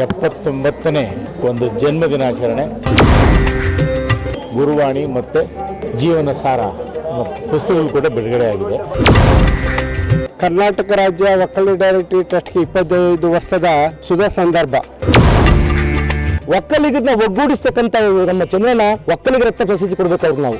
ಎಪ್ಪತ್ತೊಂಬತ್ತನೇ ಒಂದು ಜನ್ಮದಿನಾಚರಣೆ ಗುರುವಾಣಿ ಮತ್ತು ಜೀವನ ಸಾರ ಪುಸ್ತಕಗಳು ಕೂಡ ಬಿಡುಗಡೆ ಆಗಿದೆ. ಕರ್ನಾಟಕ ರಾಜ್ಯ ಒಕ್ಕಲಿ ಡೈರೆಕ್ಟರಿ ಟ್ರಸ್ಟ್ಗೆ ಇಪ್ಪತ್ತೈದು ವರ್ಷದ ಸುಧಾ ಸಂದರ್ಭ. ಒಕ್ಕಲಿಗರನ್ನ ಒಗ್ಗೂಡಿಸ್ತಕ್ಕಂಥ ನಮ್ಮ ಚಂದ್ರನ ಒಕ್ಕಲಿಗರ ಹತ್ರ ಪ್ರಸಿದ್ಧಿ ಕೊಡ್ಬೇಕು ನಾವು.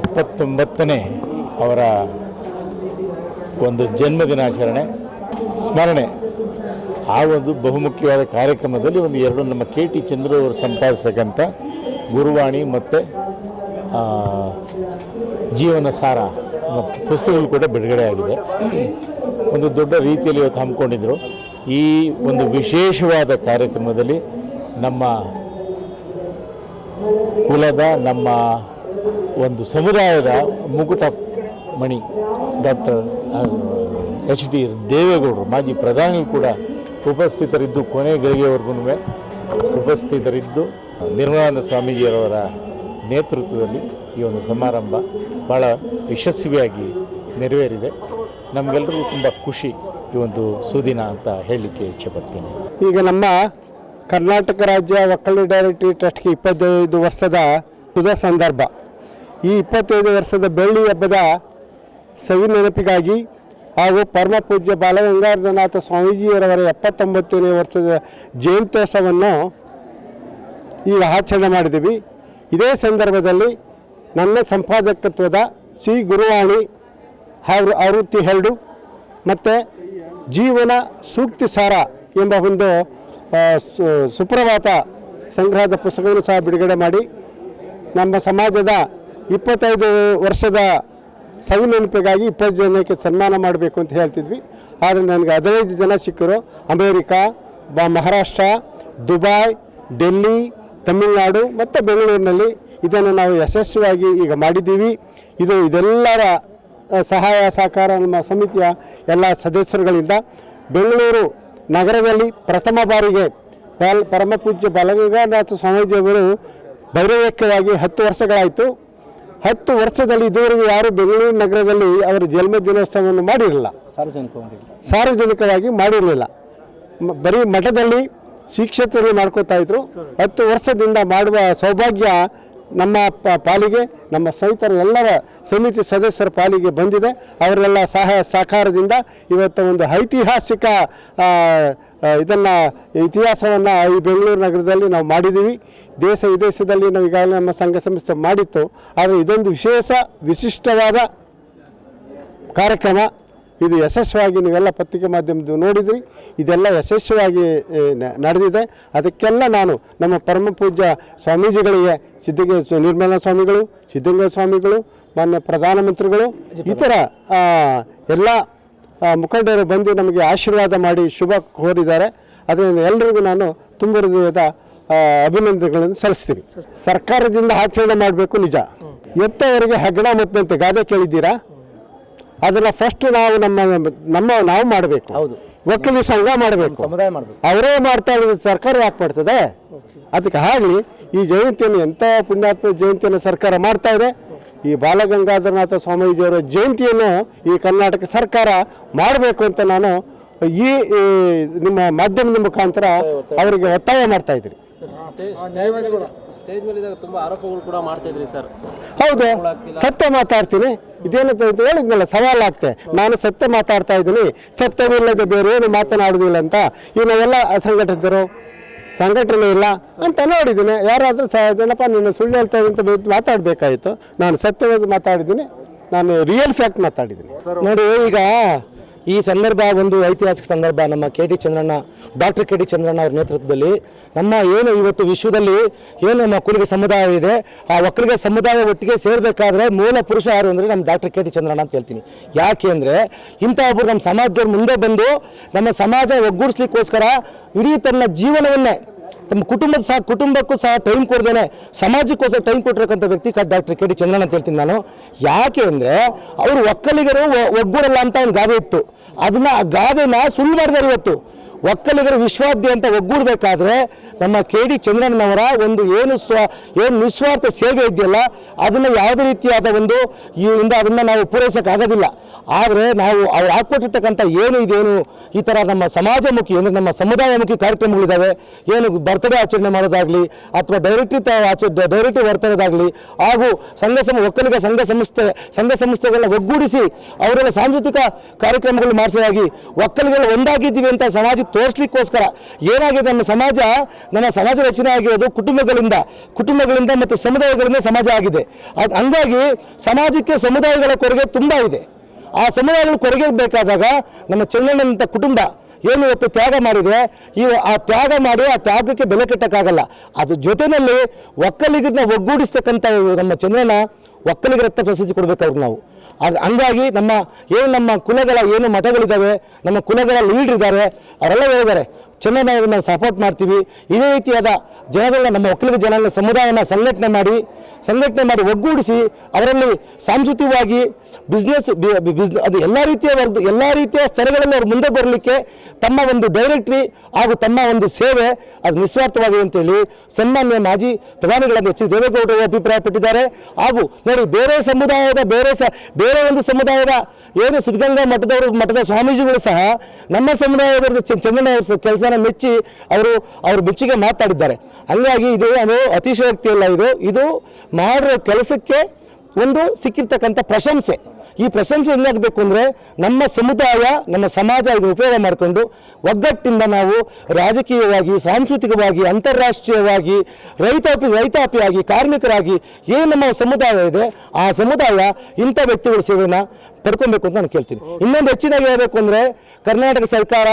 ಎಪ್ಪತ್ತೊಂಬತ್ತನೇ ಅವರ ಒಂದು ಜನ್ಮದಿನಾಚರಣೆ, ಸ್ಮರಣೆ. ಆ ಒಂದು ಬಹುಮುಖ್ಯವಾದ ಕಾರ್ಯಕ್ರಮದಲ್ಲಿ ಒಂದು ಎರಡು ನಮ್ಮ ಕೆ ಟಿ ಚಂದ್ರು ಅವರು ಸಂಪಾದಿಸ್ತಕ್ಕಂಥ ಗುರುವಾಣಿ ಮತ್ತು ಜೀವನ ಸಾರ ಪುಸ್ತಕಗಳು ಕೂಡ ಬಿಡುಗಡೆ ಆಗಿದೆ. ಒಂದು ದೊಡ್ಡ ರೀತಿಯಲ್ಲಿ ಇವತ್ತು ಹಮ್ಮಿಕೊಂಡಿದ್ದರು ಈ ಒಂದು ವಿಶೇಷವಾದ ಕಾರ್ಯಕ್ರಮದಲ್ಲಿ ನಮ್ಮ ಕುಲದ, ನಮ್ಮ ಒಂದು ಸಮುದಾಯದ ಮುಕುಟ ಮಣಿ ಡಾಕ್ಟರ್ ಎಚ್ ಡಿ ದೇವೇಗೌಡರು, ಮಾಜಿ ಪ್ರಧಾನಿ ಕೂಡ ಉಪಸ್ಥಿತರಿದ್ದು, ಕೊನೆ ಗಳಿಗೆವರೆಗೂ ಉಪಸ್ಥಿತರಿದ್ದು, ನಿರ್ಮಲಾನಂದ ಸ್ವಾಮೀಜಿಯವರ ನೇತೃತ್ವದಲ್ಲಿ ಈ ಒಂದು ಸಮಾರಂಭ ಭಾಳ ಯಶಸ್ವಿಯಾಗಿ ನೆರವೇರಿದೆ. ನಮಗೆಲ್ಲರಿಗೂ ತುಂಬ ಖುಷಿ ಈ ಒಂದು ಸುದಿನ ಅಂತ ಹೇಳಲಿಕ್ಕೆ ಇಚ್ಛೆಪಡ್ತೀನಿ ಈಗ ನಮ್ಮ ಕರ್ನಾಟಕ ರಾಜ್ಯ ಒಕ್ಕಲಿ ಡೈರೆಕ್ಟರಿ ಟ್ರಸ್ಟ್ಗೆ ಇಪ್ಪತ್ತೈದು ವರ್ಷದ ಸುದ ಸಂದರ್ಭ. ಈ ಇಪ್ಪತ್ತೈದು ವರ್ಷದ ಬೆಳ್ಳಿ ಹಬ್ಬದ ಸವಿ ನೆನಪಿಗಾಗಿ ಹಾಗೂ ಪರಮ ಪೂಜ್ಯ ಬಾಲಗಂಗಾಧರನಾಥ ಸ್ವಾಮೀಜಿಯವರವರ ಎಪ್ಪತ್ತೊಂಬತ್ತನೇ ವರ್ಷದ ಜಯಂತ್ಯೋತ್ಸವವನ್ನು ಈಗ ಆಚರಣೆ ಮಾಡಿದ್ದೀವಿ. ಇದೇ ಸಂದರ್ಭದಲ್ಲಿ ನನ್ನ ಸಂಪಾದಕತ್ವದ ಸಿ ಗುರುವಾಣಿ ಹಾಗೂ ಆವೃತ್ತಿ ಎರಡು ಮತ್ತು ಜೀವನ ಸೂಕ್ತಿ ಸಾರ ಎಂಬ ಒಂದು ಸುಪ್ರಭಾತ ಸಂಗ್ರಹದ ಪುಸ್ತಕವನ್ನು ಸಹ ಬಿಡುಗಡೆ ಮಾಡಿ ನಮ್ಮ ಸಮಾಜದ ಇಪ್ಪತ್ತೈದು ವರ್ಷದ ಸವಿನೆನಪಿಗಾಗಿ ಇಪ್ಪತ್ತು ಜನಕ್ಕೆ ಸನ್ಮಾನ ಮಾಡಬೇಕು ಅಂತ ಹೇಳ್ತಿದ್ವಿ. ಆದರೆ ನನಗೆ ಹದಿನೈದು ಜನ ಸಿಕ್ಕರು. ಅಮೇರಿಕಾ, ಬ ಮಹಾರಾಷ್ಟ್ರ, ದುಬಾಯ್, ಡೆಲ್ಲಿ, ತಮಿಳುನಾಡು ಮತ್ತು ಬೆಂಗಳೂರಿನಲ್ಲಿ ಇದನ್ನು ನಾವು ಯಶಸ್ವಿಯಾಗಿ ಈಗ ಮಾಡಿದ್ದೀವಿ. ಇದು ಇದೆಲ್ಲರ ಸಹಾಯ, ಸಹಕಾರ ನಮ್ಮ ಸಮಿತಿಯ ಎಲ್ಲ ಸದಸ್ಯರುಗಳಿಂದ ಬೆಂಗಳೂರು ನಗರದಲ್ಲಿ ಪ್ರಥಮ ಬಾರಿಗೆ ಬಾಲ್, ಪರಮಪೂಜ್ಯ ಬಾಲಗಂಗಾನಾಥ ಸ್ವಾಮೀಜಿಯವರು ಭೈರವೇಕ್ಯವಾಗಿ ಹತ್ತು ವರ್ಷಗಳಾಯಿತು. ಹತ್ತು ವರ್ಷದಲ್ಲಿ ಇದುವರೆಗೂ ಯಾರು ಬೆಂಗಳೂರು ನಗರದಲ್ಲಿ ಅವರ ಜನ್ಮ ದಿನೋತ್ಸವವನ್ನು ಮಾಡಿರಲಿಲ್ಲ. ಸಾರ್ವಜನಿಕವಾಗಿ ಮಾಡಿರಲಿಲ್ಲ. ಬರೀ ಮಠದಲ್ಲಿ ಶಿಕ್ಷಕರಲ್ಲಿ ಮಾಡ್ಕೋತಾ ಇದ್ರು. ಹತ್ತು ವರ್ಷದಿಂದ ಮಾಡುವ ಸೌಭಾಗ್ಯ ನಮ್ಮ ಪ- ಪಾಲಿಗೆ. ನಮ್ಮ ಸಹಿತರ ಎಲ್ಲರ ಸಮಿತಿ ಸದಸ್ಯರ ಪಾಲಿಗೆ ಬಂದಿದೆ. ಅವರೆಲ್ಲ ಸಹಾಯ ಸಹಕಾರದಿಂದ ಇವತ್ತು ಒಂದು ಐತಿಹಾಸಿಕ ಇದನ್ನು, ಇತಿಹಾಸವನ್ನು ಈ ಬೆಂಗಳೂರು ನಗರದಲ್ಲಿ ನಾವು ಮಾಡಿದ್ದೀವಿ. ದೇಶ ವಿದೇಶದಲ್ಲಿ ನಾವು ಈಗಾಗಲೇ ನಮ್ಮ ಸಂಘ ಸಂಸ್ಥೆ ಮಾಡಿತ್ತು. ಆದರೆ ಇದೊಂದು ವಿಶೇಷ, ವಿಶಿಷ್ಟವಾದ ಕಾರ್ಯಕ್ರಮ. ಇದು ಯಶಸ್ವಿಯಾಗಿ ನೀವೆಲ್ಲ ಪತ್ರಿಕೆ ಮಾಧ್ಯಮದ ನೋಡಿದ್ರಿ. ಇದೆಲ್ಲ ಯಶಸ್ವಿಯಾಗಿ ನಡೆದಿದೆ. ಅದಕ್ಕೆಲ್ಲ ನಾನು ನಮ್ಮ ಪರಮ ಪೂಜ್ಯ ಸ್ವಾಮೀಜಿಗಳಿಗೆ ಸಿದ್ಧಗ ನಿರ್ಮಲಾ ಸ್ವಾಮಿಗಳು ಸಿದ್ಧಗಂಗಾ ಸ್ವಾಮಿಗಳು ಮಾನ್ಯ ಪ್ರಧಾನಮಂತ್ರಿಗಳು ಈ ಥರ ಎಲ್ಲ ಮುಖಂಡರು ಬಂದು ನಮಗೆ ಆಶೀರ್ವಾದ ಮಾಡಿ ಶುಭ ಕೋರಿದ್ದಾರೆ. ಅದರಿಂದ ಎಲ್ಲರಿಗೂ ನಾನು ತುಂಬ ಹೃದಯದ ಅಭಿನಂದನೆಗಳನ್ನು ಸಲ್ಲಿಸ್ತೀನಿ. ಸರ್ಕಾರದಿಂದ ಆಚರಣೆ ಮಾಡಬೇಕು ನಿಜ. ಎತ್ತವರಿಗೆ ಹೆಗ್ಗಣ ಮತ್ತಂತೆ ಗಾದೆ ಕೇಳಿದ್ದೀರಾ? ಅದನ್ನ ಫಸ್ಟ್ ನಾವು ನಮ್ಮ ನಮ್ಮ ನಾವು ಮಾಡಬೇಕು. ಹೌದು. ವಕೀಲಿ ಸಂಘ ಮಾಡಬೇಕು. ಸಮುದಾಯ ಮಾಡಬೇಕು. ಅವರೇ ಮಾಡ್ತಾ ಇರೋದು ಸರ್ಕಾರ ಯಾಕೆ ಮಾಡ್ತದೆ? ಅದಕ್ಕೆ ಆಗಲಿ ಈ ಜಯಂತಿಯನ್ನು ಎಂಥ ಪುಣ್ಯಾತ್ಮ ಜಯಂತಿಯನ್ನು ಸರ್ಕಾರ ಮಾಡ್ತಾ ಇದೆ? ಈ ಬಾಲಗಂಗಾಧರನಾಥ ಸ್ವಾಮೀಜಿಯವರ ಜಯಂತಿಯನ್ನು ಈ ಕರ್ನಾಟಕ ಸರ್ಕಾರ ಮಾಡಬೇಕು ಅಂತ ನಾನು ಈ ಈ ನಿಮ್ಮ ಮಾಧ್ಯಮದ ಮುಖಾಂತರ ಅವರಿಗೆ ಒತ್ತಾಯ ಮಾಡ್ತಾ ಇದ್ದೀನಿ. ಸ್ಟೇಜ್ ಮೇಲೆ ಇದ್ದಾಗ ತುಂಬಾ ಆರೋಪಗಳು ಕೂಡ ಮಾಡ್ತಾ ಇದ್ರಿ ಸರ್. ಹೌದು. ಸತ್ಯ ಮಾತಾಡ್ತೀನಿ. ಇದೇನಂತ ಅಂತ ಹೇಳಿದ್ನಲ್ಲ ಸವಾಲಾಗ್ತೆ ನಾನು ಸತ್ಯ ಮಾತಾಡ್ತಾ ಇದ್ದೀನಿ. ಸತ್ಯವಿಲ್ಲದೆ ಬೇರೆ ಏನು ಮಾತನಾಡೋದಿಲ್ಲ ಅಂತ. ಇವನ್ನೆಲ್ಲ ಸಂಘಟಿಸಿದ್ರು ಅಸಂಘಟಿತರು. ಸಂಘಟನೆ ಇಲ್ಲ ಅಂತ ನೋಡಿದ್ದೀನಿ. ಯಾರಾದರೂ ಸಹ ಏನಪ್ಪ ನೀನು ಸುಳ್ಳು ಹೇಳ್ತಾ ಇದ್ದೀನಿ ಅಂತ ಮಾತಾಡಬೇಕಾಯಿತು. ನಾನು ಸತ್ಯವಾಗಿ ಮಾತಾಡಿದ್ದೀನಿ. ನಾನು ರಿಯಲ್ ಫ್ಯಾಕ್ಟ್ ಮಾತಾಡಿದ್ದೀನಿ. ನೋಡಿ ಈಗ ಈ ಸಂದರ್ಭ ಒಂದು ಐತಿಹಾಸಿಕ ಸಂದರ್ಭ. ನಮ್ಮ K T Chandranna, doctor K T Chandranna ಅವರ ನೇತೃತ್ವದಲ್ಲಿ ನಮ್ಮ ಏನು ಇವತ್ತು ವಿಶ್ವದಲ್ಲಿ ಏನು ನಮ್ಮ ಒಕ್ಕಲಿಗ ಸಮುದಾಯ ಇದೆ, ಆ ಒಕ್ಕಲಿಗ ಸಮುದಾಯ ಒಟ್ಟಿಗೆ ಸೇರಬೇಕಾದ್ರೆ ಮೂಲ ಪುರುಷ ಯಾರು ಅಂದರೆ ನಮ್ಮ ಡಾಕ್ಟರ್ ಕೆ ಟಿ ಚಂದ್ರಣ್ಣ ಅಂತ ಹೇಳ್ತೀನಿ. ಯಾಕೆ ಅಂದರೆ ಇಂಥ ಒಬ್ಬರು ನಮ್ಮ ಸಮಾಜದವ್ರು ಮುಂದೆ ಬಂದು ನಮ್ಮ ಸಮಾಜ ಒಗ್ಗೂಡಿಸ್ಲಿಕ್ಕೋಸ್ಕರ ಇಡೀ ತನ್ನ ಜೀವನವನ್ನೇ ತಮ್ಮ ಕುಟುಂಬದ ಸಹ, ಕುಟುಂಬಕ್ಕೂ ಸಹ ಟೈಮ್ ಕೊಡ್ದೇನೆ, ಸಮಾಜಕ್ಕೋಸ್ಕರ ಟೈಮ್ ಕೊಟ್ಟಿರಕ್ಕಂಥ ವ್ಯಕ್ತಿ ಡಾಕ್ಟರ್ ಕೆ ಡಿ ಚಂದ್ರನ್ ಅಂತ ಹೇಳ್ತೀನಿ ನಾನು. ಯಾಕೆ ಅಂದರೆ, ಅವರು ಒಕ್ಕಲಿಗರು ಒಗ್ಗೂಡಲ್ಲ ಅಂತ ಒಂದು ಗಾದೆ ಇತ್ತು. ಅದನ್ನ ಆ ಗಾದೆನ ಸುಳ್ಳು ಮಾಡಿದಾರೆ ಇವತ್ತು. ಒಕ್ಕಲಿಗರ ವಿಶ್ವಾದ್ಯಂತ ಒಗ್ಗೂಡಬೇಕಾದ್ರೆ ನಮ್ಮ ಕೆ ಡಿ ಚಂದ್ರಣ್ಣನವರ ಒಂದು ಏನು ಸ್ವ ಏನು ನಿಸ್ವಾರ್ಥ ಸೇವೆ ಇದೆಯಲ್ಲ, ಅದನ್ನು ಯಾವುದೇ ರೀತಿಯಾದ ಒಂದು ಇಂದ ಅದನ್ನು ನಾವು ಪೂರೈಸೋಕ್ಕಾಗೋದಿಲ್ಲ ಆದರೆ ನಾವು ಅವ್ರು ಹಾಕ್ಕೊಟ್ಟಿರ್ತಕ್ಕಂಥ ಏನು ಇದೇನು ಈ ಥರ ನಮ್ಮ ಸಮಾಜಮುಖಿ ಅಂದರೆ ನಮ್ಮ ಸಮುದಾಯಮುಖಿ ಕಾರ್ಯಕ್ರಮಗಳಿದ್ದಾವೆ ಏನು ಬರ್ತಡೇ ಆಚರಣೆ ಮಾಡೋದಾಗಲಿ ಅಥವಾ ಡೈರೆಕ್ಟ್ರಿ ತ ಆಚ ಡೈರೆಕ್ಟ್ರಿ ಬರ್ತಡೇದಾಗಲಿ ಹಾಗೂ ಸಂಘ ಸಮ ಒಕ್ಕಲಿಗ ಸಂಘ ಸಂಸ್ಥೆ ಸಂಘ ಸಂಸ್ಥೆಗಳನ್ನ ಒಗ್ಗೂಡಿಸಿ ಅವರೆಲ್ಲ ಸಾಂಸ್ಕೃತಿಕ ಕಾರ್ಯಕ್ರಮಗಳು ಮಾಡಿಸೋದಾಗಿ ಒಕ್ಕಲಿಗರು ಒಂದಾಗಿದ್ದೀವಿ ಅಂತ ಸಮಾಜಕ್ಕೆ ತೋರಿಸ್ಲಿಕ್ಕೋಸ್ಕರ ಏನಾಗಿದೆ ನಮ್ಮ ಸಮಾಜ? ನಮ್ಮ ಸಮಾಜ ರಚನೆ ಆಗಿರೋದು ಕುಟುಂಬಗಳಿಂದ ಕುಟುಂಬಗಳಿಂದ ಮತ್ತು ಸಮುದಾಯಗಳಿಂದ ಸಮಾಜ ಆಗಿದೆ. ಅದ್- ಹಂಗಾಗಿ ಸಮಾಜಕ್ಕೆ ಸಮುದಾಯಗಳ ಕೊರಗೆ ತುಂಬ ಇದೆ. ಆ ಸಮುದಾಯಗಳ ಕೊರಗೆ ಬೇಕಾದಾಗ ನಮ್ಮ ಚೆನ್ನಣ್ಣನಂಥ ಕುಟುಂಬ ಏನು ಇವತ್ತು ತ್ಯಾಗ ಮಾಡಿದೆ, ಈ ಆ ತ್ಯಾಗ ಮಾಡಿ ಆ ತ್ಯಾಗಕ್ಕೆ ಬೆಲೆ ಕಟ್ಟಕ್ಕಾಗಲ್ಲ. ಅದ್ರ ಜೊತೆಯಲ್ಲಿ ಒಕ್ಕಲಿಗರನ್ನ ಒಗ್ಗೂಡಿಸ್ತಕ್ಕಂಥ ನಮ್ಮ ಚಂದ್ರನ ಒಕ್ಕಲಿಗರತ್ತ ಪ್ರಸಿದ್ಧಿ ಕೊಡಬೇಕಾದ್ರು ನಾವು. ಹಂಗಾಗಿ ನಮ್ಮ ಏನು ನಮ್ಮ ಕುಲಗಳ ಏನು ಮಠಗಳಿದ್ದಾವೆ, ನಮ್ಮ ಕುಲಗಳ ಲೀಡರ್ ಇದ್ದಾರೆ, ಅವರೆಲ್ಲ ಹೇಳಿದ್ದಾರೆ ಚೆನ್ನಾಗಿ ನಾವು ಸಪೋರ್ಟ್ ಮಾಡ್ತೀವಿ. ಇದೇ ರೀತಿಯಾದ ಜನಗಳನ್ನ, ನಮ್ಮ ಒಕ್ಕಲಿಗ ಜನಾಂಗ ಸಮುದಾಯನ ಸಂಘಟನೆ ಮಾಡಿ ಸಂಘಟನೆ ಮಾಡಿ ಒಗ್ಗೂಡಿಸಿ, ಅವರಲ್ಲಿ ಸಾಂಸ್ಕೃತಿಕವಾಗಿ ಬಿಸ್ನೆಸ್ ಬಿಸ್ ಅದು ಎಲ್ಲ ರೀತಿಯ ವರ್ಗ, ಎಲ್ಲ ರೀತಿಯ ಸ್ಥಳಗಳಲ್ಲಿ ಅವರು ಮುಂದೆ ಬರಲಿಕ್ಕೆ ತಮ್ಮ ಒಂದು ಡೈರೆಕ್ಟ್ರಿ ಹಾಗೂ ತಮ್ಮ ಒಂದು ಸೇವೆ ಅದು ನಿಸ್ವಾರ್ಥವಾಗಿದೆ ಅಂತೇಳಿ ಸನ್ಮಾನ್ಯ ಮಾಜಿ ಪ್ರಧಾನಿಗಳಾದ ಎಚ್ ಡಿ ದೇವೇಗೌಡರು ಅಭಿಪ್ರಾಯಪಟ್ಟಿದ್ದಾರೆ. ಹಾಗೂ ನೋಡಿ, ಬೇರೆ ಸಮುದಾಯದ, ಬೇರೆ ಸ ಬೇರೆ ಒಂದು ಸಮುದಾಯದ ಏನು ಸಿದ್ಧಗಂಗಾ ಮಠದವರು, ಮಠದ ಸ್ವಾಮೀಜಿಗಳು ಸಹ ನಮ್ಮ ಸಮುದಾಯದವ್ರದ್ದು ಚ- ಚಂದ್ರಣ್ಣ ಅವ್ರ ಕೆಲಸನ ಮೆಚ್ಚಿ ಅವರು, ಅವ್ರ ಮೆಚ್ಚುಗೆ ಮಾತಾಡಿದ್ದಾರೆ. ಹಂಗಾಗಿ ಇದು ಅದು ಅತಿಶಯೋಕ್ತಿ ಅಲ್ಲ ಇದು. ಇದು ಮಾಡಿರೋ ಕೆಲಸಕ್ಕೆ ಒಂದು ಸಿಕ್ಕಿರ್ತಕ್ಕಂಥ ಪ್ರಶಂಸೆ. ಈ ಪ್ರಶಂಸೆ ಎಲ್ಲಾಗಬೇಕು ಅಂದರೆ ನಮ್ಮ ಸಮುದಾಯ, ನಮ್ಮ ಸಮಾಜ ಇದು ಉಪಯೋಗ ಮಾಡಿಕೊಂಡು ಒಗ್ಗಟ್ಟಿಂದ ನಾವು ರಾಜಕೀಯವಾಗಿ, ಸಾಂಸ್ಕೃತಿಕವಾಗಿ, ಅಂತಾರಾಷ್ಟ್ರೀಯವಾಗಿ ರೈತಾಪಿ ರೈತಾಪಿಯಾಗಿ, ಕಾರ್ಮಿಕರಾಗಿ ಏನು ನಮ್ಮ ಸಮುದಾಯ ಇದೆ, ಆ ಸಮುದಾಯ ಇಂಥ ವ್ಯಕ್ತಿಗಳ ಸೇವೆನ ಪಡ್ಕೊಬೇಕು ಅಂತ ನಾನು ಕೇಳ್ತೀನಿ. ಇನ್ನೊಂದು ಹೆಚ್ಚಿನಾಗಿ ಹೇಳಬೇಕು ಅಂದರೆ ಕರ್ನಾಟಕ ಸರ್ಕಾರ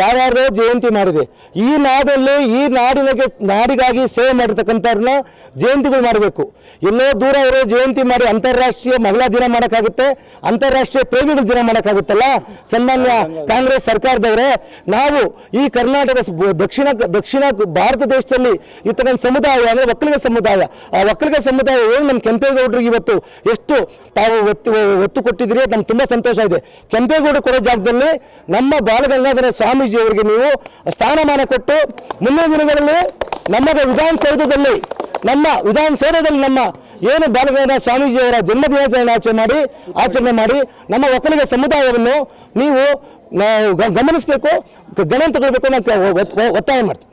ಯಾರ್ಯಾರೋ ಜಯಂತಿ ಮಾಡಿದೆ. ಈ ನಾಡಲ್ಲಿ ಈ ನಾಡಿನಗೆ ನಾಡಿಗಾಗಿ ಸೇವೆ ಮಾಡಿರ್ತಕ್ಕಂಥವ್ರನ್ನ ಜಯಂತಿಗಳು ಮಾಡಬೇಕು. ಎಲ್ಲೋ ದೂರ ಇರೋ ಜಯಂತಿ ಮಾಡಿ ಅಂತಾರಾಷ್ಟ್ರೀಯ ಮಹಿಳಾ ದಿನ ಮಾಡೋಕ್ಕಾಗುತ್ತೆ ಅಂತಾರಾಷ್ಟ್ರೀಯ ಪ್ರೇಮಿಗಳ ದಿನ ಮಾಡೋಕ್ಕಾಗುತ್ತಲ್ಲ? ಸನ್ಮಾನ್ಯ ಕಾಂಗ್ರೆಸ್ ಸರ್ಕಾರದವರೇ ನಾವು ಈ ಕರ್ನಾಟಕ ದಕ್ಷಿಣ ದಕ್ಷಿಣ ಭಾರತ ದೇಶದಲ್ಲಿ ಇರ್ತಕ್ಕಂಥ ಸಮುದಾಯ ಅಂದರೆ ಒಕ್ಕಲಿಗ ಸಮುದಾಯ. ಆ ಒಕ್ಕಲಿಗ ಸಮುದಾಯ ಏನು ನಮ್ಮ ಕೆಂಪೇಗೌಡರಿಗೆ ಇವತ್ತು ಎಷ್ಟು ತಾವು ಒತ್ತು ಒತ್ತು ಕೊಟ್ಟಿದ್ದೀರಿ ನಮ್ಗೆ ತುಂಬ ಸಂತೋಷ ಇದೆ. ಕೆಂಪೇಗೌಡ ಕೊಡೋ ಜಾಗದಲ್ಲಿ ನಮ್ಮ ಬಾಲಗಂಗಾಧರ ಸ್ವಾಮೀಜಿ ಅವರಿಗೆ ನೀವು ಸ್ಥಾನಮಾನ ಕೊಟ್ಟು ಮುಂದಿನ ದಿನಗಳಲ್ಲಿ ನಮ್ಮ ವಿಧಾನಸೌಧದಲ್ಲಿ ನಮ್ಮ ವಿಧಾನಸೌಧದಲ್ಲಿ ನಮ್ಮ ಏನು ಬಾಲಗಂಗಾಧರ ಸ್ವಾಮೀಜಿಯವರ ಜನ್ಮ ದಿನಾಚರಣೆ ಆಚರಣೆ ಮಾಡಿ ಆಚರಣೆ ಮಾಡಿ ನಮ್ಮ ಒಕ್ಕಲಿಗ ಸಮುದಾಯವನ್ನು ನೀವು ಗಮನಿಸಬೇಕು, ಗಣನೆ ತಗೊಳ್ಬೇಕು ಅಂತ ಒತ್ತಾಯ ಮಾಡ್ತೀನಿ.